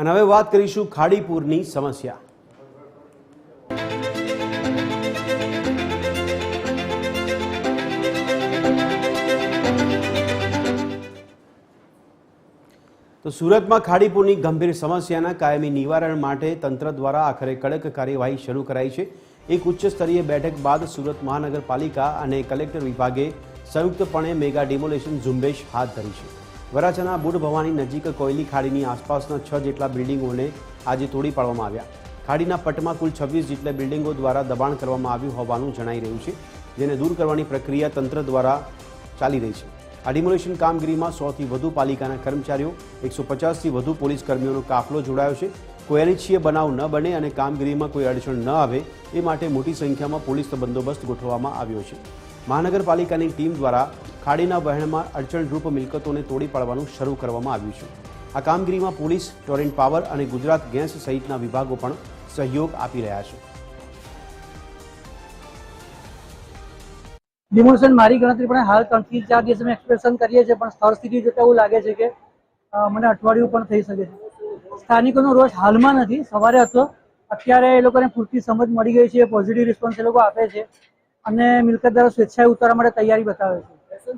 અને હવે વાત કરીશું ખાડીપુરની સમસ્યા. તો સુરતમાં ખાડીપુરની ગંભીર સમસ્યાના કાયમી નિવારણ માટે તંત્ર દ્વારા આખરે કડક કાર્યવાહી શરૂ કરાઈ છે. એક ઉચ્ચ સ્તરીય બેઠક બાદ સુરત મહાનગરપાલિકા અને કલેક્ટર વિભાગે સંયુક્તપણે મેગા ડિમોલેશન ઝુંબેશ હાથ ધરી છે. વરાછાના બુડ ભવાની નજીક કોયલી ખાડીની આસપાસના છ જેટલા બિલ્ડિંગોને આજે તોડી પાડવામાં આવ્યા. ખાડીના પટમાં કુલ છવ્વીસ જેટલા બિલ્ડિંગો દ્વારા દબાણ કરવામાં આવ્યું હોવાનું જણાઈ રહ્યું છે, જેને દૂર કરવાની પ્રક્રિયા તંત્ર દ્વારા ચાલી રહી છે. આ ડિમોલેશન કામગીરીમાં સોથી વધુ પાલિકાના કર્મચારીઓ, એકસો પચાસથી વધુ પોલીસ કર્મીઓનો કાફલો જોડાયો છે. કોઈ અનિચ્છીય બનાવ ન બને અને કામગીરીમાં કોઈ અડચણ ન આવે, એ માટે મોટી સંખ્યામાં પોલીસ બંદોબસ્ત ગોઠવવામાં આવ્યો છે. મહાનગરપાલિકાની ટીમ દ્વારા ખાડીના વહેણમાં અડચણરૂપ મિલકતોને તોડી પાડવાનું શરૂ કરવામાં આવ્યું છે. આ કામગીરીમાં પોલીસ, ટોરેન્ટ પાવર અને ગુજરાત ગેસ સહિતના વિભાગો પણ સહયોગ આપી રહ્યા છે. ડિમોશન મારી ગણતરી પણ હાલ ત્રણથી ચાર દિવસ અમે એક્સપ્રેશન કરીએ છીએ, પણ સ્થળ સ્થિતિ જોતા એવું લાગે છે કે મને અઠવાડિયું પણ થઈ શકે છે. સ્થાનિકોનો રોષ હાલમાં નથી. સવારે હતો. અત્યારે એ લોકોને પૂરતી સમજ મળી ગઈ છે પોઝિટિવ રિસ્પોન્સ એ લોકો આપે છે. અને મિલકતદારો સ્વેચ્છાએ ઉતારવા માટે તૈયારી બતાવે છે.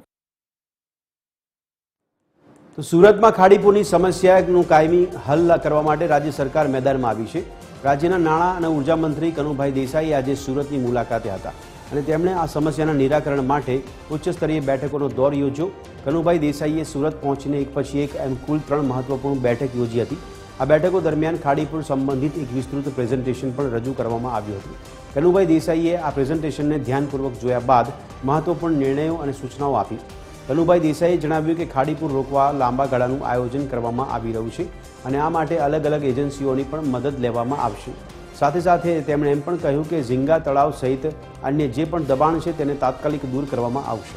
તો સુરતમાં ખાડીપુરની સમસ્યાનું કાયમી હલ કરવા માટે રાજ્ય સરકાર મેદાનમાં આવી છે. રાજ્યના નાણાં અને ઊર્જા મંત્રી કનુભાઈ દેસાઈ આજે સુરતની મુલાકાતે હતા અને તેમણે આ સમસ્યાના નિરાકરણ માટે ઉચ્ચ સ્તરીય બેઠકોનો દોર યોજ્યો. કનુભાઈ દેસાઈએ સુરત પહોંચીને એક પછી એક એમ કુલ ત્રણ મહત્વપૂર્ણ બેઠક યોજી હતી. આ બેઠકો દરમિયાન ખાડીપુર સંબંધિત એક વિસ્તૃત પ્રેઝન્ટેશન પણ રજૂ કરવામાં આવ્યું હતું. કનુભાઈ દેસાઈએ આ પ્રેઝન્ટેશનને ધ્યાનપૂર્વક જોયા બાદ મહત્વપૂર્ણ નિર્ણયો અને સૂચનાઓ આપી. કનુભાઈ દેસાઈએ જણાવ્યું કે ખાડીપુર રોકવા લાંબા ગાળાનું આયોજન કરવામાં આવી રહ્યું છે અને આ માટે અલગ અલગ એજન્સીઓની પણ મદદ લેવામાં આવશે. સાથે સાથે તેમણે એમ પણ કહ્યું કે ઝીંગા તળાવ સહિત અન્ય જે પણ દબાણ છે તેને તાત્કાલિક દૂર કરવામાં આવશે.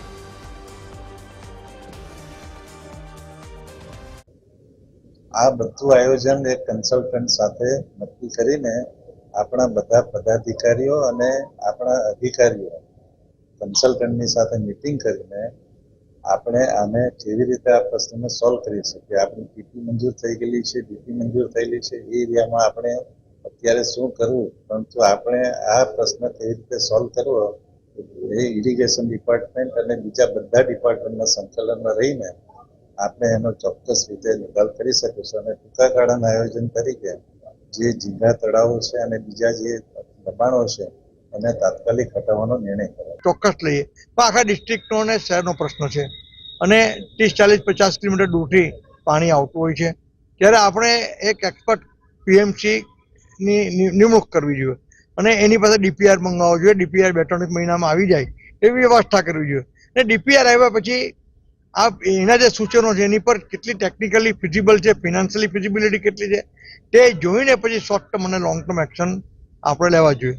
આ બધું આયોજન એક કન્સલ્ટન્ટ સાથે નક્કી કરીને આપણા બધા પદાધિકારીઓ અને આપણા અધિકારીઓ કન્સલ્ટન્ટની સાથે મિટિંગ કરીને આપણે આને કેવી રીતે આ પ્રશ્નને સોલ્વ કરી શકીએ? આપણી પીપી મંજૂર થઈ ગયેલી છે ડીપી મંજૂર થયેલી છે, એ એરિયામાં આપણે અત્યારે શું કરવું? પરંતુ આપણે આ પ્રશ્ન કેવી રીતે સોલ્વ કરવો એ ઇરિગેશન ડિપાર્ટમેન્ટ અને બીજા બધા ડિપાર્ટમેન્ટના સંકલનમાં રહીને આપણે એનો ચોક્કસ રીતે નિકાલ કરી શકીશું અને ટૂંકા ગાળાના આયોજન તરીકે જે ઝીંગા તળાવો છે અને બીજા જે દબાણો છે, એને તાત્કાલિક હટાવવાનો નિર્ણય કર્યો. ચોક્કસ લઈએ. આખા ડિસ્ટ્રિક્ટનો અને શહેરનો પ્રશ્ન છે. અને ત્રીસ, ચાલીસ, પચાસ કિલોમીટર દૂરથી પાણી આવતું હોય છે. ત્યારે આપણે એક એક્સપર્ટ પીએમસીની નિમણૂક કરવી જોઈએ. અને એની પાસે ડીપીઆર મંગાવવો જોઈએ. ડીપીઆર બે ત્રણ મહિનામાં આવી જાય એવી વ્યવસ્થા કરવી જોઈએ. અને ડીપીઆર આવ્યા પછી આ એના જે સૂચનો છે, એની પર કેટલી ટેકનિકલી ફિઝિબલ છે ફિનાન્શિયલી ફિઝિબિલિટી કેટલી છે, તે જોઈને પછી શોર્ટ ટર્મ અને લોંગ ટર્મ એક્શન આપણે લેવા જોઈએ.